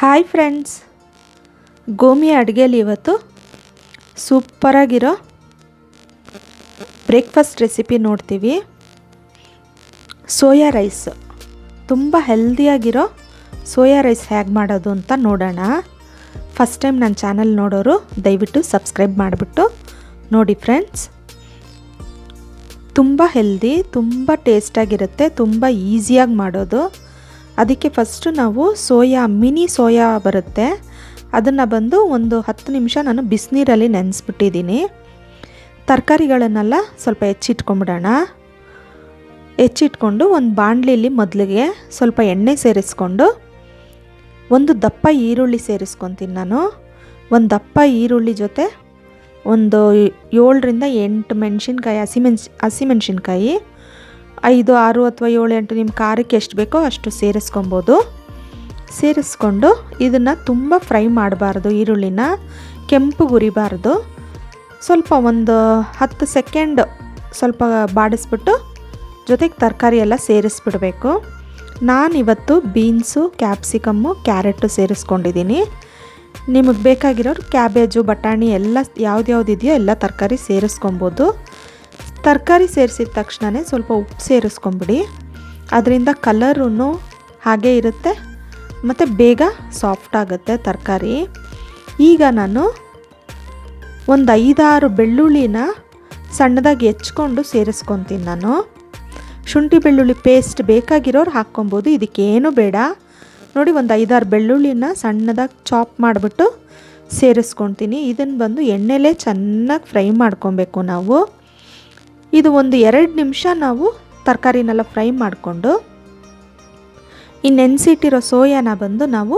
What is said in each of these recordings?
Hi friends Gomi ಅಡುಗೆಯಲ್ಲಿ ಇವತ್ತು ಸೂಪರಾಗಿರೋ ಬ್ರೇಕ್ಫಾಸ್ಟ್ ರೆಸಿಪಿ ನೋಡ್ತೀವಿ. ಸೋಯಾ ರೈಸ್ ತುಂಬ ಹೆಲ್ದಿಯಾಗಿರೋ ಸೋಯಾ ರೈಸ್ ಹೇಗೆ ಮಾಡೋದು ಅಂತ ನೋಡೋಣ. ಫಸ್ಟ್ ಟೈಮ್ ನನ್ನ ಚಾನಲ್ ನೋಡೋರು ದಯವಿಟ್ಟು ಸಬ್ಸ್ಕ್ರೈಬ್ ಮಾಡಿಬಿಟ್ಟು ನೋಡಿ ಫ್ರೆಂಡ್ಸ್ ತುಂಬ ಹೆಲ್ದಿ ತುಂಬ ಟೇಸ್ಟಾಗಿರುತ್ತೆ ತುಂಬ ಈಸಿಯಾಗಿ ಮಾಡೋದು. ಅದಕ್ಕೆ ಫಸ್ಟು ನಾವು ಸೋಯಾ, ಮಿನಿ ಸೋಯಾ ಬರುತ್ತೆ. ಅದನ್ನು ಬಂದು ಒಂದು ಹತ್ತು ನಿಮಿಷ ನಾನು ಬಿಸಿನೀರಲ್ಲಿ ನೆನೆಸ್ಬಿಟ್ಟಿದ್ದೀನಿ. ತರಕಾರಿಗಳನ್ನೆಲ್ಲ ಸ್ವಲ್ಪ ಹೆಚ್ಚಿಟ್ಕೊಂಬಿಡೋಣ. ಹೆಚ್ಚಿಟ್ಕೊಂಡು ಒಂದು ಬಾಣಲಿಲಿ ಮೊದಲಿಗೆ ಸ್ವಲ್ಪ ಎಣ್ಣೆ ಸೇರಿಸ್ಕೊಂಡು, ಒಂದು ದಪ್ಪ ಈರುಳ್ಳಿ ಸೇರಿಸ್ಕೊತೀನಿ ನಾನು. ಒಂದು ದಪ್ಪ ಈರುಳ್ಳಿ ಜೊತೆ ಒಂದು ಏಳರಿಂದ ಎಂಟು ಮೆಣಸಿನ್ಕಾಯಿ ಹಸಿಮೆಣ್ಸಿ ಹಸಿಮೆಣ್ಸಿನ್ಕಾಯಿ ಐದು, ಆರು ಅಥವಾ ಏಳು, ಎಂಟು ನಿಮ್ಮ ಖಾರಕ್ಕೆ ಎಷ್ಟು ಬೇಕೋ ಅಷ್ಟು ಸೇರಿಸ್ಕೊಬೋದು. ಸೇರಿಸ್ಕೊಂಡು ಇದನ್ನು ತುಂಬ ಫ್ರೈ ಮಾಡಬಾರ್ದು, ಈರುಳ್ಳಿನ ಕೆಂಪು ಗುರಿಬಾರ್ದು ಸ್ವಲ್ಪ ಒಂದು ಹತ್ತು ಸೆಕೆಂಡ್ ಸ್ವಲ್ಪ ಬಾಡಿಸ್ಬಿಟ್ಟು ಜೊತೆಗೆ ತರಕಾರಿ ಎಲ್ಲ ಸೇರಿಸ್ಬಿಡಬೇಕು. ನಾನಿವತ್ತು ಬೀನ್ಸು, ಕ್ಯಾಪ್ಸಿಕಮ್ಮು, ಕ್ಯಾರೆಟು ಸೇರಿಸ್ಕೊಂಡಿದ್ದೀನಿ. ನಿಮಗೆ ಬೇಕಾಗಿರೋರು ಕ್ಯಾಬೇಜು, ಬಟಾಣಿ ಎಲ್ಲ ಯಾವ್ದು ಇದೆಯೋ ಎಲ್ಲ ತರಕಾರಿ ಸೇರಿಸ್ಕೊಬೋದು. ತರಕಾರಿ ಸೇರಿಸಿದ ತಕ್ಷಣವೇ ಸ್ವಲ್ಪ ಉಪ್ಪು ಸೇರಿಸ್ಕೊಂಬಿಡಿ. ಅದರಿಂದ ಕಲರೂ ಹಾಗೆ ಇರುತ್ತೆ. ಮತ್ತು ಬೇಗ ಸಾಫ್ಟ್ ಆಗುತ್ತೆ ತರಕಾರಿ. ಈಗ ನಾನು ಒಂದು ಐದಾರು ಬೆಳ್ಳುಳ್ಳಿನ ಸಣ್ಣದಾಗಿ ಹೆಚ್ಕೊಂಡು ಸೇರಿಸ್ಕೊತೀನಿ ನಾನು. ಶುಂಠಿ ಬೆಳ್ಳುಳ್ಳಿ ಪೇಸ್ಟ್ ಬೇಕಾಗಿರೋರು ಹಾಕ್ಕೊಬೋದು, ಇದಕ್ಕೇನು ಬೇಡ. ನೋಡಿ ಒಂದು ಐದಾರು ಬೆಳ್ಳುಳ್ಳಿನ ಸಣ್ಣದಾಗಿ ಚಾಪ್ ಮಾಡಿಬಿಟ್ಟು ಸೇರಿಸ್ಕೊತೀನಿ. ಇದನ್ನು ಬಂದು ಎಣ್ಣೆಲೇ ಚೆನ್ನಾಗಿ ಫ್ರೈ ಮಾಡ್ಕೊಬೇಕು ನಾವು. ಇದು ಒಂದು ಎರಡು ನಿಮಿಷ ನಾವು ತರಕಾರಿನೆಲ್ಲ ಫ್ರೈ ಮಾಡಿಕೊಂಡು ಈ ನೆನೆಸಿಟ್ಟಿರೋ ಸೋಯಾನ ಬಂದು ನಾವು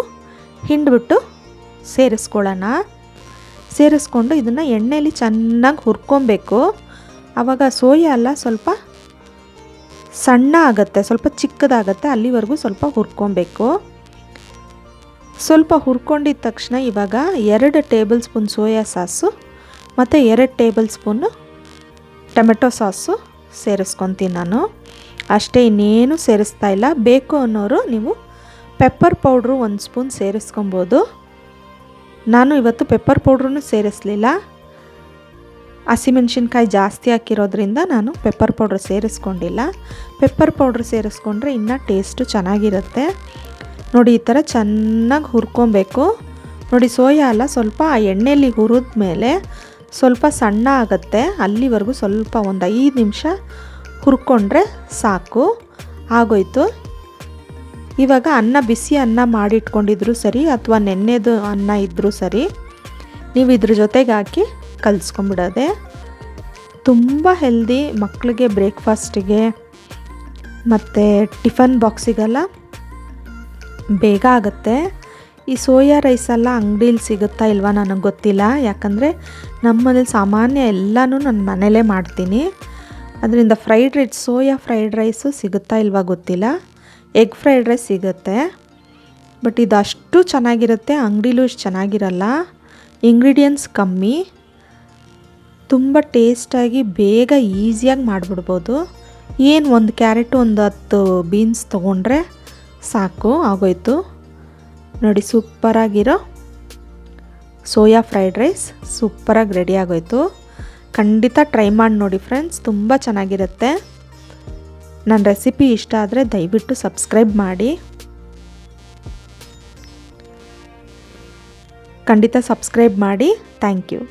ಹಿಂಡ್ಬಿಟ್ಟು ಸೇರಿಸ್ಕೊಳ್ಳೋಣ. ಸೇರಿಸ್ಕೊಂಡು ಇದನ್ನು ಎಣ್ಣೆಯಲ್ಲಿ ಚೆನ್ನಾಗಿ ಹುರ್ಕೊಬೇಕು. ಆವಾಗ ಸೋಯಾ ಎಲ್ಲ ಸ್ವಲ್ಪ ಸಣ್ಣ ಆಗುತ್ತೆ, ಸ್ವಲ್ಪ ಚಿಕ್ಕದಾಗತ್ತೆ, ಅಲ್ಲಿವರೆಗೂ ಸ್ವಲ್ಪ ಹುರ್ಕೊಬೇಕು. ಸ್ವಲ್ಪ ಹುರ್ಕೊಂಡಿದ ತಕ್ಷಣ ಇವಾಗ ಎರಡು ಟೇಬಲ್ ಸ್ಪೂನ್ ಸೋಯಾ ಸಾಸು, ಮತ್ತು ಎರಡು ಟೇಬಲ್ ಸ್ಪೂನು ಟೊಮೆಟೊ ಸಾಸು ಸೇರಿಸ್ಕೊತೀನಿ ನಾನು. ಅಷ್ಟೇ ಇನ್ನೇನು ಸೇರಿಸ್ತಾ ಇಲ್ಲ. ಬೇಕು ಅನ್ನೋರು ನೀವು ಪೆಪ್ಪರ್ ಪೌಡ್ರು ಒಂದು ಸ್ಪೂನ್ ಸೇರಿಸ್ಕೊಬೋದು. ನಾನು ಇವತ್ತು ಪೆಪ್ಪರ್ ಪೌಡ್ರೂ ಸೇರಿಸಲಿಲ್ಲ. ಹಸಿಮೆಣ್ಸಿನ್ಕಾಯಿ ಜಾಸ್ತಿ ಹಾಕಿರೋದ್ರಿಂದ ನಾನು ಪೆಪ್ಪರ್ ಪೌಡ್ರ್ ಸೇರಿಸ್ಕೊಂಡಿಲ್ಲ. ಪೆಪ್ಪರ್ ಪೌಡ್ರ್ ಸೇರಿಸ್ಕೊಂಡ್ರೆ ಇನ್ನೂ ಟೇಸ್ಟು ಚೆನ್ನಾಗಿರುತ್ತೆ. ನೋಡಿ, ಈ ಥರ ಚೆನ್ನಾಗಿ ಹುರ್ಕೊಬೇಕು. ನೋಡಿ, ಸೋಯಾ ಅಲ್ಲ, ಸ್ವಲ್ಪ ಆ ಎಣ್ಣೆಯಲ್ಲಿ ಹುರಿದ ಮೇಲೆ ಸ್ವಲ್ಪ ಸಣ್ಣ ಆಗುತ್ತೆ. ಅಲ್ಲಿವರೆಗೂ ಸ್ವಲ್ಪ ಒಂದು ಐದು ನಿಮಿಷ ಹುರ್ಕೊಂಡ್ರೆ ಸಾಕು. ಆಗೋಯ್ತು. ಇವಾಗ ಅನ್ನ ಬಿಸಿ ಅನ್ನ ಮಾಡಿಟ್ಕೊಂಡಿದ್ರು ಸರಿ ಅಥವಾ ನೆನ್ನೆದು ಅನ್ನ ಇದ್ದರೂ ಸರಿ ನೀವು ಇದ್ರ ಜೊತೆಗೆ ಹಾಕಿ ಕಲಿಸ್ಕೊಂಬಿಡೋದೆ. ತುಂಬ ಹೆಲ್ದಿ ಮಕ್ಕಳಿಗೆ ಬ್ರೇಕ್ಫಾಸ್ಟಿಗೆ ಮತ್ತು ಟಿಫನ್ ಬಾಕ್ಸಿಗೆಲ್ಲ ಬೇಗ ಆಗುತ್ತೆ. ಈ ಸೋಯಾ ರೈಸೆಲ್ಲ ಅಂಗಡೀಲಿ ಸಿಗುತ್ತಾ ಇಲ್ವಾ ನನಗೆ ಗೊತ್ತಿಲ್ಲ. ಯಾಕಂದರೆ ನಮ್ಮನೇಲಿ ಸಾಮಾನ್ಯ ಎಲ್ಲನೂ ನಾನು ಮನೇಲೇ ಮಾಡ್ತೀನಿ. ಅದರಿಂದ fried rice soya fried rice ಸಿಗುತ್ತಾ ಇಲ್ವಾ ಗೊತ್ತಿಲ್ಲ. ಎಗ್ ಫ್ರೈಡ್ ರೈಸ್ ಸಿಗುತ್ತೆ. ಬಟ್ ಇದು ಅಷ್ಟು ಚೆನ್ನಾಗಿರುತ್ತೆ, ಅಂಗಡಿಲೂ ಇಷ್ಟು ಚೆನ್ನಾಗಿರಲ್ಲ. ಇಂಗ್ರೀಡಿಯೆಂಟ್ಸ್ ಕಮ್ಮಿ. ತುಂಬ ಟೇಸ್ಟಾಗಿ ಬೇಗ ಈಸಿಯಾಗಿ ಮಾಡಿಬಿಡ್ಬೋದು. ಏನು ಒಂದು ಕ್ಯಾರೆಟು ಒಂದು ಹತ್ತು ಬೀನ್ಸ್ ತೊಗೊಂಡ್ರೆ ಸಾಕು, ಆಗೋಯ್ತು. ನೋಡಿ ಸೂಪರಾಗಿರೋ ಸೋಯಾ ಫ್ರೈಡ್ ರೈಸ್. ಸೂಪರಾಗಿ ರೆಡಿ ಆಗೋಯ್ತು. ಖಂಡಿತ ಟ್ರೈ ಮಾಡಿ ನೋಡಿ ಫ್ರೆಂಡ್ಸ್, ತುಂಬ ಚೆನ್ನಾಗಿರುತ್ತೆ. ನನ್ನ ರೆಸಿಪಿ ಇಷ್ಟ ಆದರೆ ದಯವಿಟ್ಟು ಸಬ್ಸ್ಕ್ರೈಬ್ ಮಾಡಿ. ಖಂಡಿತ ಸಬ್ಸ್ಕ್ರೈಬ್ ಮಾಡಿ. Thank you.